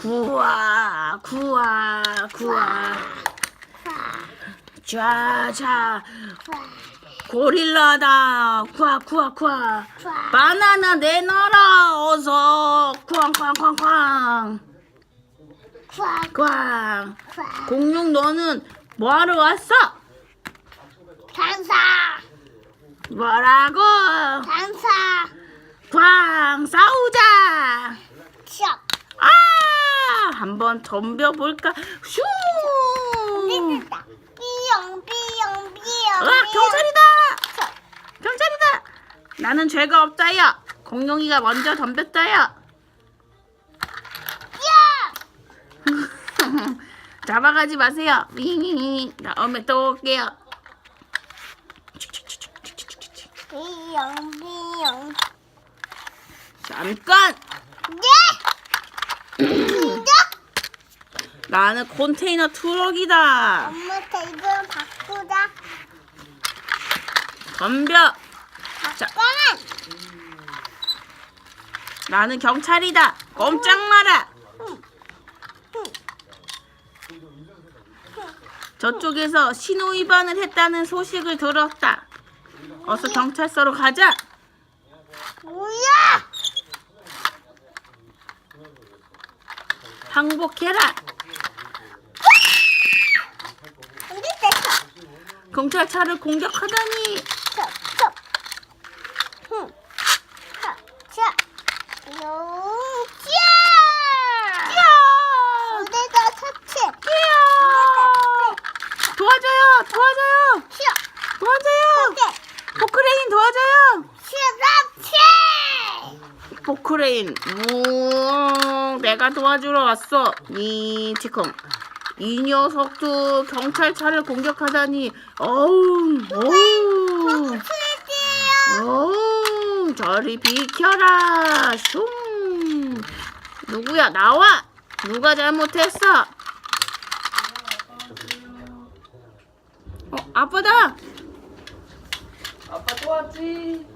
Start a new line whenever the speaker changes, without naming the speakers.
구아 구아 구아 좌자 고릴라다. 구아 구아 구아 바나나 내놔라. 어서. 쾅쾅쾅쾅.
콱,
쾅
콱.
공룡 너는 뭐하러 왔어?
장사,
뭐라고?
장사,
쾅 싸우자
슉.
아 한번 덤벼볼까 슈.
삐용, 삐용, 삐용.
으악 경찰이다 경찰이다 나는 죄가 없다요 공룡이가 먼저 덤볐다요
야!
잡아가지 마세요 윙윙윙 다음에 또 올게요
삐용, 삐용.
잠깐
네!
나는 컨테이너 트럭이다
엄마한테 이걸 바꾸자.
덤벼 자.
잠깐만.
나는 경찰이다 꼼짝 마라 저쪽에서 신호 위반을 했다는 소식을 들었다 어서 경찰서로 가자
뭐야?
항복해라
우리 됐어.
경찰차를 공격하다니! 도와줘요 도와줘요. 도와줘요. 포크레인 도와줘요. 포크레인. 우 내가 도와주러 왔어. 이 지금 이 녀석도 경찰차를 공격하다니. 어우 어우. 저리 비켜라. 슝. 누구야? 나와. 누가 잘못했어? 어 아빠다.
아빠 또 왔지?